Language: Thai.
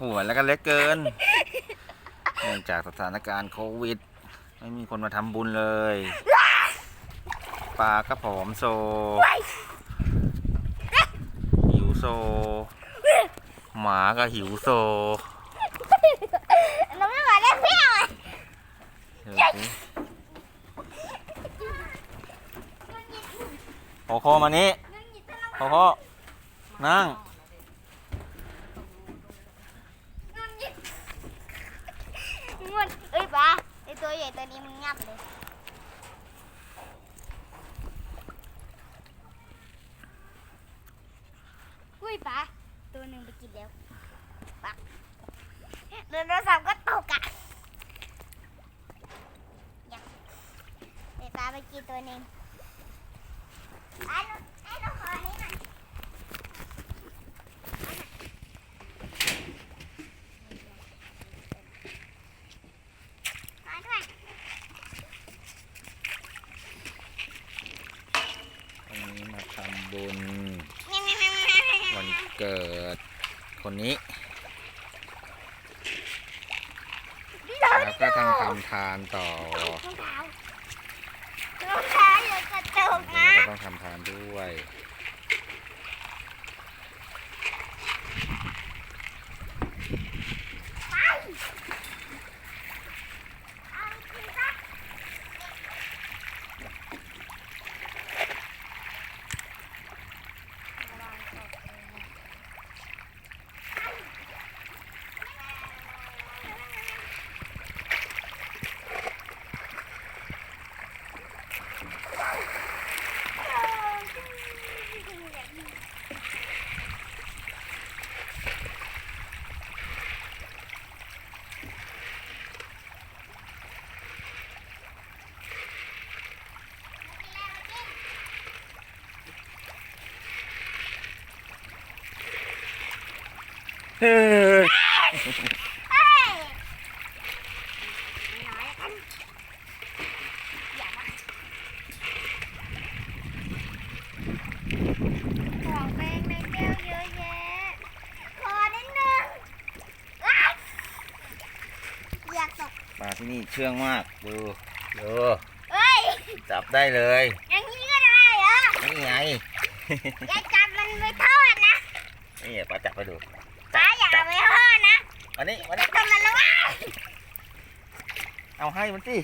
หัวแล้วก็เล็กเกิน เนื่องจากสถานการณ์โควิด ไม่มีคนมาทำบุญเลย ปลาก็ผอมโซหิวโซ หมาก็หิวโซเราไม่มาเล่นเพี้ยวเลยเดี๋ยวสิโคโค่มานี้โคโค่นั่ง งวดเอ้ยปลาไอตัวใหญ่ตัวนี้มันงับเลย อุ้ยปลาตัวหนึ่งไปกินแล้วปลาเรือโทรศัพท์ก็ตกอะอยากไอปลาไปกินตัวหนึ่งไอ้หนูไอ้หนูขออันนี้หน่อยมาด้วย วันนี้มาทำบุญ แม่แม่แม่แม่แม่ วัน เกิดคนนี้ แล้วก็ต้องทำทานต่อรองเท้ารองเท้าอย่ากระตุกแล้วนะก็ต้องทำทานด้วย เอาสิซะเฮ้ยน้อยกันอย่ามา ของแป้งในแก้วเยอะแยะ ขอนิดนึงว้ายอยากตกปลาที่นี่เชื่องมากดูดูเฮ้ย จับได้เลย อย่างนี้ก็ได้เหรอนี่ไง อย่าจับมันไปทอดนะ นี่ปลาจับไปดู ป้าอย่าเอาไปทอดนะอันนี้อันนี้ ทำมันแล้วว้ายเอาให้มันสิ